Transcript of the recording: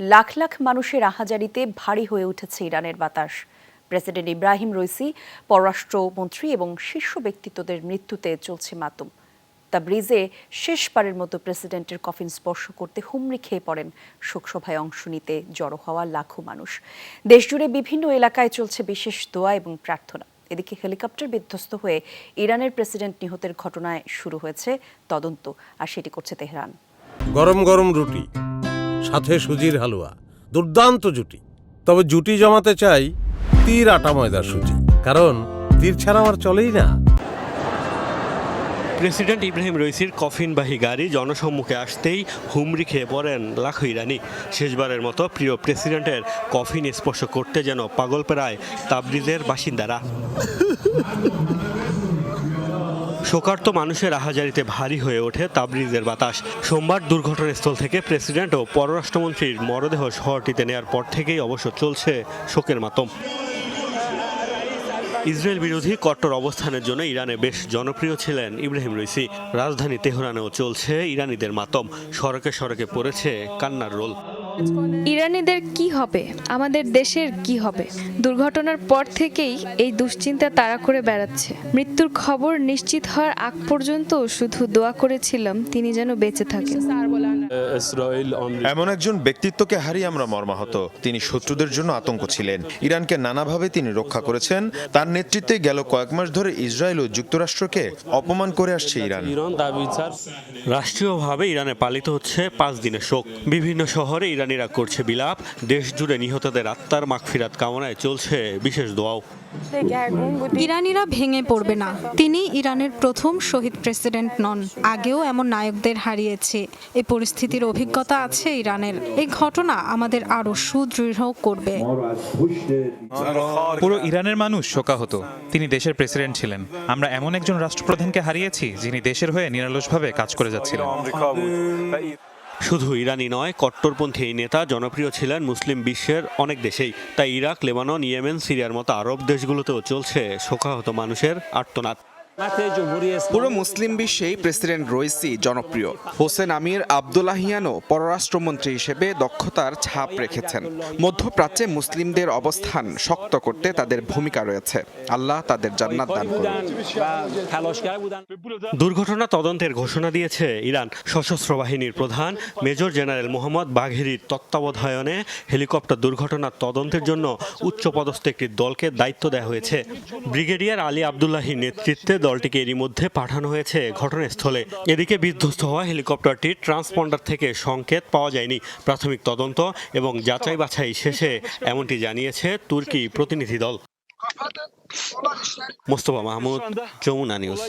লাখ লাখ মানুষের আহাজারিতে ভারী হয়ে উঠেছে ইরানের বাতাস। প্রেসিডেন্ট ইব্রাহিম রইসি, পররাষ্ট্রমন্ত্রী এবং শীর্ষ ব্যক্তিত্বদের মৃত্যুতে চলছে মাতম। তাবরিজে শেষবারের মতো প্রেসিডেন্টের কফিন স্পর্শ করতে হুমড়ি খেয়ে পড়েন শোকসভায় অংশ নিতে জড়ো হওয়া লাখো মানুষ। দেশজুড়ে বিভিন্ন এলাকায় চলছে বিশেষ দোয়া এবং প্রার্থনা। এদিকে হেলিকপ্টার বিধ্বস্ত হয়ে ইরানের প্রেসিডেন্ট নিহতের ঘটনায় শুরু হয়েছে তদন্ত। আর সেটি করছে তেহরান। গরম গরম রুটি। সাথে সুজির হালুয়া। দুর্দান্ত জুটি। তবে জুটি জমাতে চাই তীর আটা ময়দার সুজি। কারণ তীর ছাড়া আমার চলেই না। প্রেসিডেন্ট ইব্রাহিম রইসির কফিনবাহী গাড়ি জনসম্মুখে আসতেই হুমড়ি খেয়ে পড়েন লাখো ইরানি শেষবারের মতো প্রিয় প্রেসিডেন্টের কফিন স্পর্শ করতে যেন পাগল প্রায় তাবরিজের বাসিন্দারা। শোকার্ত মানুষের আহাজারিতে ভারী হয়ে ওঠে তাবরিজের বাতাস। সোমবার দুর্ঘটনাস্থল থেকে প্রেসিডেন্ট ও পররাষ্ট্রমন্ত্রীর মরদেহ শহরটিতে নেয়ার পর থেকেই অবশ্য চলছে শোকের মাতম। ইসরায়েল বিরোধী কট্টর অবস্থানের জন্য ইরানে বেশ জনপ্রিয় ছিলেন ইব্রাহিম রইসি। রাজধানী তেহরানেও চলছে ইরানিদের মাতম। সড়কে সড়কে পড়েছে কান্নার রোল। ইরানিদের কি হবে? আমাদের দেশের কি হবে? দুর্ঘটনার পর থেকেই এই দুশ্চিন্তা তাড়া করে বেড়াচ্ছে। মৃত্যুর খবর নিশ্চিত হওয়ার আগ পর্যন্ত শুধু দোয়া করেছিলাম তিনি যেন বেঁচে থাকেন। এমন একজন ব্যক্তিত্বকে হারিয়ে আমরা মর্মাহত। তিনি শত্রুদের জন্য আতঙ্ক ছিলেন। ইরানকে নানাভাবে তিনি রক্ষা করেছেন। তার নেতৃত্বে গেল কয়েক মাস ধরে ইসরায়েল ও যুক্তরাষ্ট্রকে অপমান করে আসছে ইরান। রাষ্ট্রীয়ভাবে ইরানে পালিত হচ্ছে পাঁচ দিনের শোক। বিভিন্ন শহরে ইরানিরা করছে বিলাপ। দেশ জুড়ে নিহতদের আত্মার মাগফিরাত কামনায় চলছে বিশেষ দোয়াও। ইরানিরা ভেঙে পড়বে না। তিনি ইরানের প্রথম শহীদ প্রেসিডেন্ট নন। আগেও এমন নায়কদের হারিয়েছে। এই পরিস্থিতির অভিজ্ঞতা আছে ইরানের। এই ঘটনা আমাদের আরও সুদৃঢ় করবে। পুরো ইরানের মানুষ শোকাহত। তিনি দেশের প্রেসিডেন্ট ছিলেন। আমরা এমন একজন রাষ্ট্রপ্রধানকে হারিয়েছি যিনি দেশের হয়ে নিরলসভাবে কাজ করে যাচ্ছিলেন। শুধু ইরানি নয়, কট্টরপন্থী এই নেতা জনপ্রিয় ছিলেন মুসলিম বিশ্বের অনেক দেশেই। তাই ইরাক, লেবানন, ইয়েমেন, সিরিয়ার মতো আরব দেশগুলোতেও চলছে শোকাহত মানুষের আর্তনাদ। পুরো মুসলিম বিশ্বেই প্রেসিডেন্ট রইসি জনপ্রিয়। হোসেন আমির আবদুল্লাহিয়ানও পররাষ্ট্রমন্ত্রী হিসেবে দক্ষতার ছাপ রেখেছেন। মধ্যপ্রাচ্যে মুসলিমদের অবস্থান শক্ত করতে তাদের ভূমিকা রয়েছে। আল্লাহ তাদের জান্নাত দান করুন। দুর্ঘটনা তদন্তের ঘোষণা দিয়েছে ইরান। সশস্ত্র বাহিনীর প্রধান মেজর জেনারেল মোহাম্মদ বাঘেরির তত্ত্বাবধায়নে হেলিকপ্টার দুর্ঘটনার তদন্তের জন্য উচ্চপদস্থ একটি দলকে দায়িত্ব দেওয়া হয়েছে। ব্রিগেডিয়ার আলী আবদুল্লাহির নেতৃত্বে দলটিকে এরই মধ্যে পাঠানো হয়েছে ঘটনাস্থলে। এদিকে বিধ্বস্ত হওয়া হেলিকপ্টারটির ট্রান্সপন্ডার থেকে সংকেত পাওয়া যায়নি। প্রাথমিক তদন্ত এবং যাচাই বাছাই শেষে এমনটি জানিয়েছে তুর্কি প্রতিনিধি দল। মোস্তফা মাহমুদ, যমুনা নিউজ।